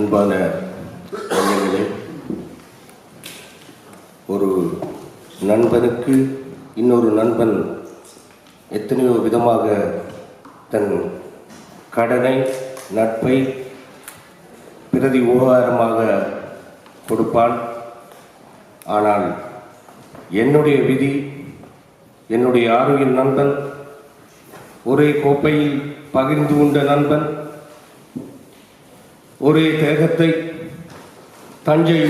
அன்பான நண்பர்களே ஒரு நண்பனுக்கு இன்னொரு நண்பன் எத்தனையோ விதமாக தன் கடனை நட்பை பிரதி உபகாரமாக கொடுப்பான் ஆனால் என்னுடைய விதி என்னுடைய ஆரோக்கிய நண்பன் ஒரே கோப்பையில் பகிர்ந்து கொண்ட நண்பன் ஒரே தேகத்தை தஞ்சை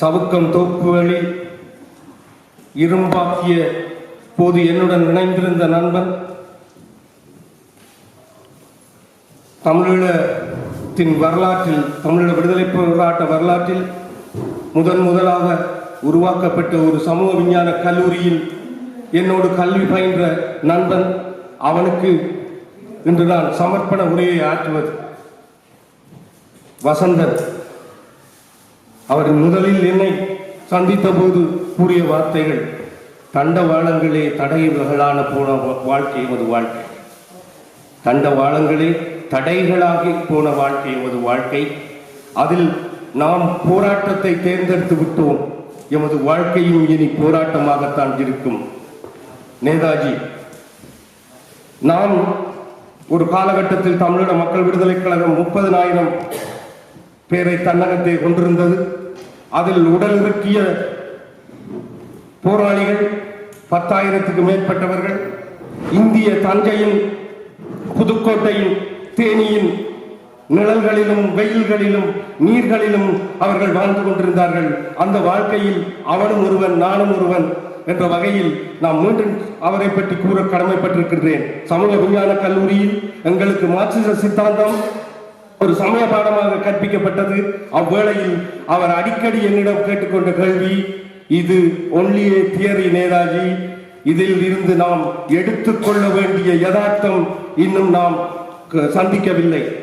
சவுக்கம் தோப்பு வழி இரும்பாக்கிய போது என்னுடன் இணைந்திருந்த நண்பன் தமிழீழத்தின் வரலாற்றில் தமிழீழ விடுதலை போராட்ட வரலாற்றில் முதன் முதலாக உருவாக்கப்பட்ட ஒரு சமூக விஞ்ஞான கல்லூரியில் என்னோடு கல்வி பயின்ற நண்பன் அவனுக்கு இன்று நான் சமர்ப்பண உரையை ஆற்றுவது. வசந்தன் அவர் முதலில் என்னை சந்தித்த போது கூறிய வார்த்தைகள் தண்டவாளங்களே தடைகளான போன வா- வாழ்க்கை எமது வாழ்க்கை. தண்டவாளங்களே தடைகளாகி போன வாழ்க்கை எமது வாழ்க்கை. அதில் நாம் போராட்டத்தை தேர்ந்தெடுத்து விட்டோம். எமது வாழ்க்கையும் இனி போராட்டமாகத்தான் இருக்கும். நேதாஜி நாம் ஒரு காலகட்டத்தில் தமிழக மக்கள் விடுதலை கழகம் முப்பதனாயிரம் பேரை தன்னகத்தை கொண்டிருந்தது. அதில் உடல் இறுக்கிய போராளிகள் பத்தாயிரத்துக்கு மேற்பட்டவர்கள் இந்திய தஞ்சையின் புதுக்கோட்டையின் தேனியின் நிழல்களிலும் வெயில்களிலும் நீர்களிலும் அவர்கள் வாழ்ந்து கொண்டிருந்தார்கள். அந்த வாழ்க்கையில் அவனும் ஒருவன் நானும் ஒருவன் என்ற வகையில் நாம் மீண்டும் அவரை பற்றி கூற கடமைப்பட்டிருக்கின்றேன். சமூக விஞ்ஞான கல்லூரியில் எங்களுக்கு மார்க்சிச சித்தாந்தம் ஒரு சமய பாடமாக கற்பிக்கப்பட்டது. அவ்வேளையில் அவர் அடிக்கடி என்னிடம் கேட்டுக்கொண்ட கேள்வி இது ஒன்லியே தியரி நேதாஜி. இதில் இருந்து நாம் எடுத்துக்கொள்ள வேண்டிய யதார்த்தம் இன்னும் நாம் க- சந்திக்கவில்லை.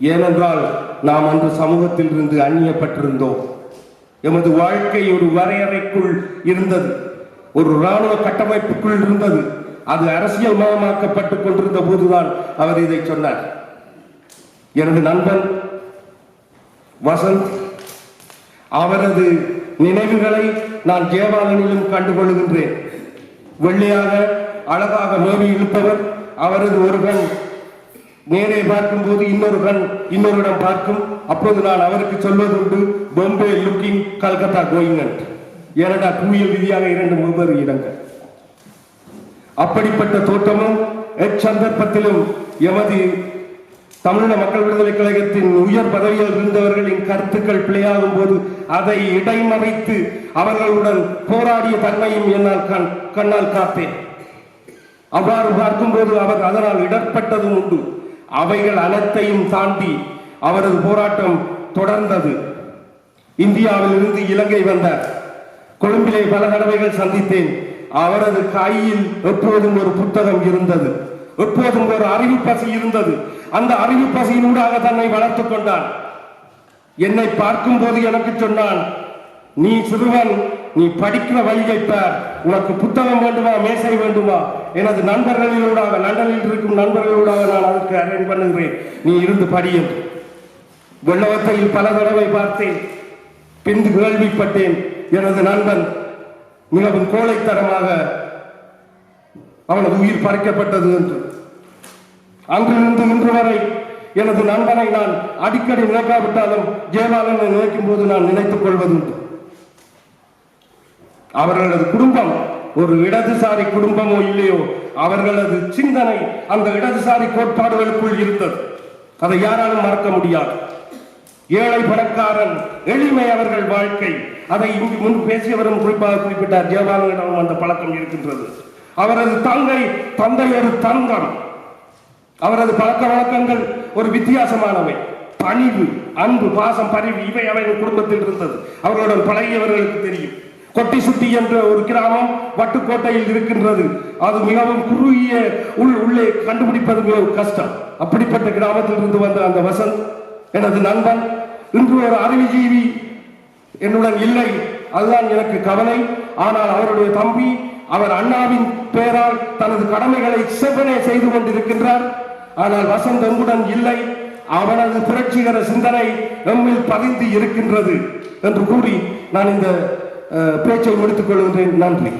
ஏனென்றால் நாம் அன்று சமூகத்தில் இருந்து அந்நியப்பட்டிருந்தோம். எமது வாழ்க்கை ஒரு வரையறைக்குள் இருந்தது. ஒரு இராணுவ கட்டமைப்புக்குள் இருந்தது. அது அரசியல் மயமாக்கப்பட்டுக் கொண்டிருந்த போதுதான் அவர் இதை சொன்னார். எனது நண்பன் வசந்த். அவரது நினைவுகளை நான் தேவாலனிலும் கண்டுகொள்கின்றேன். வெள்ளையாக அழகாக மேவி இழுப்பவர் அவரது ஒரு கண் நேரே பார்க்கும்போது இன்னொரு கண் இன்னொரு இடம் பார்க்கும். அப்போது நான் அவருக்கு சொல்வதுண்டு பொம்பே லுக்கிங் கல்கத்தா கோயிங் ஏனடா தூய விதியாக இரண்டு வெவ்வேறு இடங்கள். அப்படிப்பட்ட தோட்டமும் எச்சந்தர்ப்பத்திலும் எமது தமிழக மக்கள் விடுதலை கழகத்தின் உயர் பதவியில் இருந்தவர்களின் கருத்துக்கள் பிழையாகும் போது அதை இடைமறைத்து அவர்களுடன் போராடிய தன்மையும் என்னால் கண் கண்ணால் காத்தேன் அவ்வாறு பார்க்கும்போது அவர் அதனால் இடர்பட்டதும் உண்டு. அவைகள் அனைத்தையும் தாண்டி அவரது போராட்டம் தொடர்ந்தது. இந்தியாவில் இருந்து இலங்கை வந்தார். கொழும்பிலே பல தடவைகள் சந்தித்தேன். அவரது கையில் எப்போதும் ஒரு புத்தகம் இருந்தது. எப்போதும் ஒரு அறிவு பசி இருந்தது. அந்த அறிவு பசியினூடாக தன்னை வளர்த்துக் கொண்டான். என்னை பார்க்கும் போது எனக்கு சொன்னான் நீ சிறுவன் நீ படிக்கிற வழியை பார். உனக்கு புத்தகம் வேண்டுமா மேசை வேண்டுமா? எனது நண்பர்களோடாக லண்டனில் இருக்கும் நண்பர்களோடாக நான் அதற்கு அரேஞ்ச் பண்ணுகிறேன். நீ இருந்து படி என்று. வெள்ளவத்தையில் பல தடவை பார்த்தேன். பின்பு கேள்விப்பட்டேன் எனது நண்பன் மிகவும் கோழைத்தனமாக அவனது உயிர் பறிக்கப்பட்டது என்று. அன்றிலிருந்து இன்று வரை எனது நண்பனை நான் அடிக்கடி நினைக்காவிட்டாலும் ஜெயபாலனை நினைக்கும் போது நான் நினைத்துக் கொள்வதுண்டு. அவர்களது குடும்பம் ஒரு இடதுசாரி குடும்பமோ இல்லையோ அவர்களது சிந்தனை அந்த இடதுசாரி கோட்பாடுகளுக்குள் இருந்தது. அதை யாராலும் மறக்க முடியாது. ஏழை பணக்காரன் எளிமை அவர்கள் வாழ்க்கை. அதை இங்கு முன் பேசியவரும் குறிப்பாக குறிப்பிட்டார் ஜெயபாலனிடம் அந்த பழக்கம் இருக்கின்றது. அவரது தங்கை தந்தை ஒரு தங்கம். அவரது பழக்க வழக்கங்கள் ஒரு வித்தியாசமானவை. பணிவு அன்பு பாசம் பரிவு இவை அவர்கள் குடும்பத்தில் இருந்தது. அவர்களுடன் பழகியவர்களுக்கு தெரியும். கொட்டி சுட்டி என்ற ஒரு கிராமம் வட்டுக்கோட்டையில் இருக்கின்றது. அது மிகவும் குறுகிய உள் உள்ளே கண்டுபிடிப்பது மிகவும் கஷ்டம். அப்படிப்பட்ட கிராமத்தில் இருந்து வந்த அந்த வசந்த் எனது நண்பன் இன்று ஒரு அறிவுஜீவி என்னுடன் இல்லை. அதுதான் எனக்கு கவலை. ஆனால் அவருடைய தம்பி அவர் அண்ணாவின் பெயரால் தனது கடமைகளை செவ்வனே செய்து கொண்டிருக்கின்றார். ஆனால் வசந்த் எங்குடன் இல்லை. அவனது புரட்சிகர சிந்தனை நம்மில் பதிந்து இருக்கின்றது என்று கூறி நான் இந்த பேச்சை முடித்துக் கொள்கின்றேன். நன்றி.